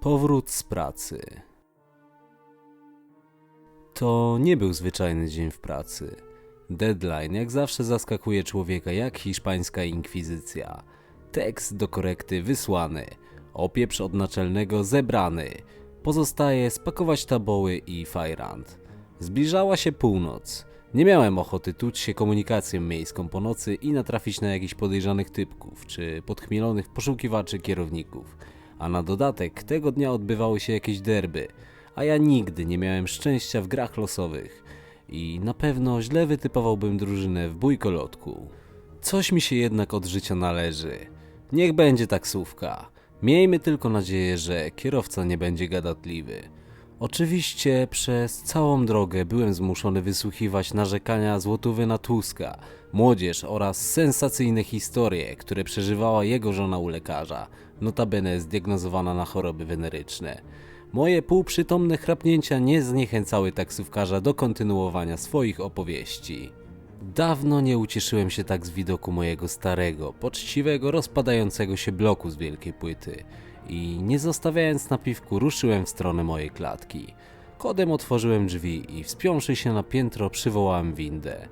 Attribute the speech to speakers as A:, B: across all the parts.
A: Powrót z pracy. To nie był zwyczajny dzień w pracy. Deadline jak zawsze zaskakuje człowieka jak hiszpańska inkwizycja. Tekst do korekty wysłany, opieprz od naczelnego zebrany. Pozostaje spakować taboły i fajrant. Zbliżała się północ. Nie miałem ochoty tuć się komunikacją miejską po nocy i natrafić na jakichś podejrzanych typków czy podchmielonych poszukiwaczy kierowników. A na dodatek tego dnia odbywały się jakieś derby, a ja nigdy nie miałem szczęścia w grach losowych i na pewno źle wytypowałbym drużynę w bójkolotku. Coś mi się jednak od życia należy. Niech będzie taksówka. Miejmy tylko nadzieję, że kierowca nie będzie gadatliwy. Oczywiście przez całą drogę byłem zmuszony wysłuchiwać narzekania złotówy na Tuska, młodzież oraz sensacyjne historie, które przeżywała jego żona u lekarza, notabene zdiagnozowana na choroby weneryczne. Moje półprzytomne chrapnięcia nie zniechęcały taksówkarza do kontynuowania swoich opowieści. Dawno nie ucieszyłem się tak z widoku mojego starego, poczciwego, rozpadającego się bloku z wielkiej płyty i nie zostawiając napiwku ruszyłem w stronę mojej klatki. Kodem otworzyłem drzwi i wspiąwszy się na piętro przywołałem windę.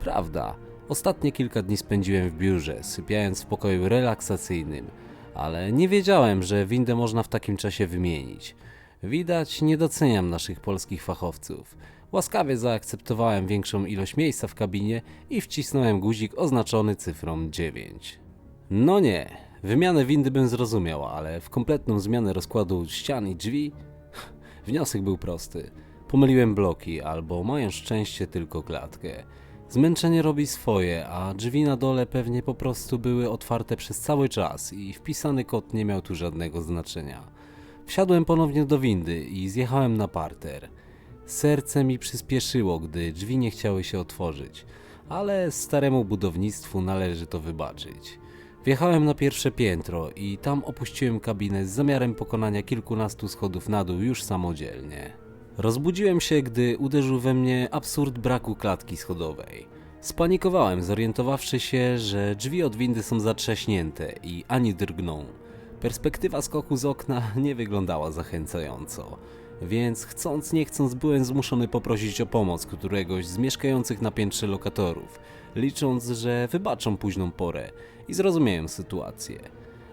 A: Prawda, ostatnie kilka dni spędziłem w biurze, sypiając w pokoju relaksacyjnym, ale nie wiedziałem, że windę można w takim czasie wymienić. Widać, nie doceniam naszych polskich fachowców. Łaskawie zaakceptowałem większą ilość miejsca w kabinie i wcisnąłem guzik oznaczony cyfrą 9. No nie, wymianę windy bym zrozumiał, ale w kompletną zmianę rozkładu ścian i drzwi? Wniosek był prosty. Pomyliłem bloki, albo mając szczęście tylko klatkę. Zmęczenie robi swoje, a drzwi na dole pewnie po prostu były otwarte przez cały czas i wpisany kod nie miał tu żadnego znaczenia. Wsiadłem ponownie do windy i zjechałem na parter. Serce mi przyspieszyło, gdy drzwi nie chciały się otworzyć, ale staremu budownictwu należy to wybaczyć. Wjechałem na pierwsze piętro i tam opuściłem kabinę z zamiarem pokonania kilkunastu schodów na dół już samodzielnie. Rozbudziłem się, gdy uderzył we mnie absurd braku klatki schodowej. Spanikowałem, zorientowawszy się, że drzwi od windy są zatrzaśnięte i ani drgną. Perspektywa skoku z okna nie wyglądała zachęcająco, więc chcąc nie chcąc byłem zmuszony poprosić o pomoc któregoś z mieszkających na piętrze lokatorów, licząc, że wybaczą późną porę i zrozumieją sytuację.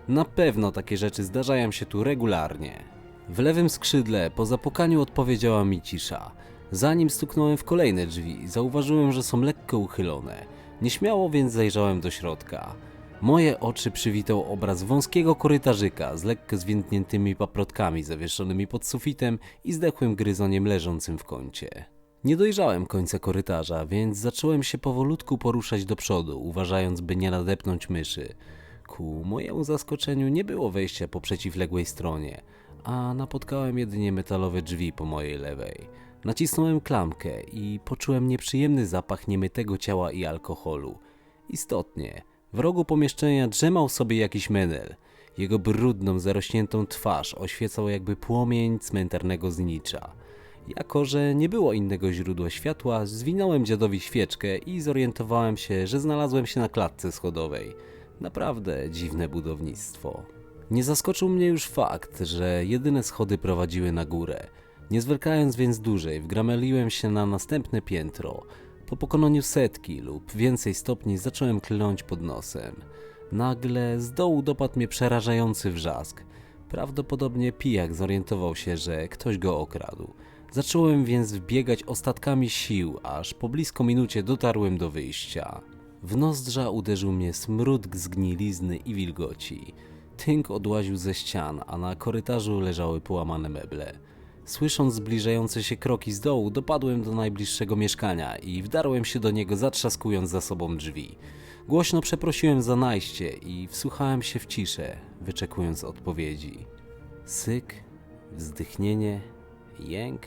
A: Na pewno takie rzeczy zdarzają się tu regularnie. W lewym skrzydle po zapukaniu odpowiedziała mi cisza. Zanim stuknąłem w kolejne drzwi, zauważyłem, że są lekko uchylone. Nieśmiało więc zajrzałem do środka. Moje oczy przywitał obraz wąskiego korytarzyka z lekko zwiędniętymi paprotkami zawieszonymi pod sufitem i zdechłym gryzoniem leżącym w kącie. Nie dojrzałem końca korytarza, więc zacząłem się powolutku poruszać do przodu, uważając, by nie nadepnąć myszy. Ku mojemu zaskoczeniu nie było wejścia po przeciwległej stronie, a napotkałem jedynie metalowe drzwi po mojej lewej. Nacisnąłem klamkę i poczułem nieprzyjemny zapach niemytego ciała i alkoholu. Istotnie, w rogu pomieszczenia drzemał sobie jakiś menel. Jego brudną, zarośniętą twarz oświecał jakby płomień cmentarnego znicza. Jako, że nie było innego źródła światła, zwinąłem dziadowi świeczkę i zorientowałem się, że znalazłem się na klatce schodowej. Naprawdę dziwne budownictwo. Nie zaskoczył mnie już fakt, że jedyne schody prowadziły na górę. Nie zwlekając więc dłużej, wgrameliłem się na następne piętro. Po pokonaniu setki lub więcej stopni zacząłem klnąć pod nosem. Nagle z dołu dopadł mnie przerażający wrzask. Prawdopodobnie pijak zorientował się, że ktoś go okradł. Zacząłem więc wbiegać ostatkami sił, aż po blisko minucie dotarłem do wyjścia. W nozdrza uderzył mnie smród zgnilizny i wilgoci. Tynk odłaził ze ścian, a na korytarzu leżały połamane meble. Słysząc zbliżające się kroki z dołu, dopadłem do najbliższego mieszkania i wdarłem się do niego, zatrzaskując za sobą drzwi. Głośno przeprosiłem za najście i wsłuchałem się w ciszę, wyczekując odpowiedzi. Syk, wzdychnienie, jęk.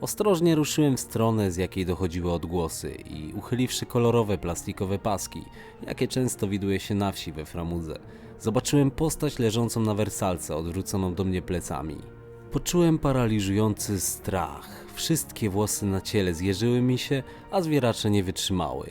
A: Ostrożnie ruszyłem w stronę, z jakiej dochodziły odgłosy i uchyliwszy kolorowe plastikowe paski, jakie często widuje się na wsi we Framudze, zobaczyłem postać leżącą na wersalce, odwróconą do mnie plecami. Poczułem paraliżujący strach. Wszystkie włosy na ciele zjeżyły mi się, a zwieracze nie wytrzymały.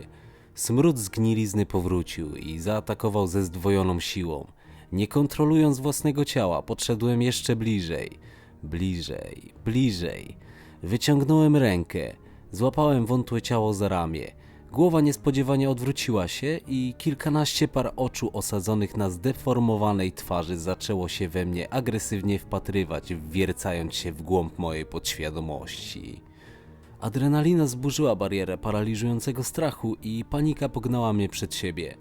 A: Smród zgnilizny powrócił i zaatakował ze zdwojoną siłą. Nie kontrolując własnego ciała, podszedłem jeszcze bliżej. Bliżej, bliżej. Wyciągnąłem rękę, złapałem wątłe ciało za ramię. Głowa niespodziewanie odwróciła się i kilkanaście par oczu osadzonych na zdeformowanej twarzy zaczęło się we mnie agresywnie wpatrywać, wwiercając się w głąb mojej podświadomości. Adrenalina zburzyła barierę paraliżującego strachu i panika pognała mnie przed siebie.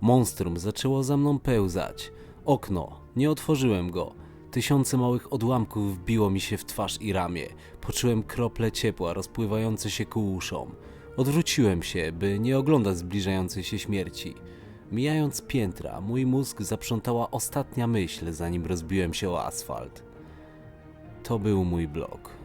A: Monstrum zaczęło za mną pełzać. Okno, nie otworzyłem go. Tysiące małych odłamków wbiło mi się w twarz i ramię. Poczułem krople ciepła rozpływające się ku uszom. Odwróciłem się, by nie oglądać zbliżającej się śmierci. Mijając piętra, mój mózg zaprzątała ostatnia myśl, zanim rozbiłem się o asfalt. To był mój blok.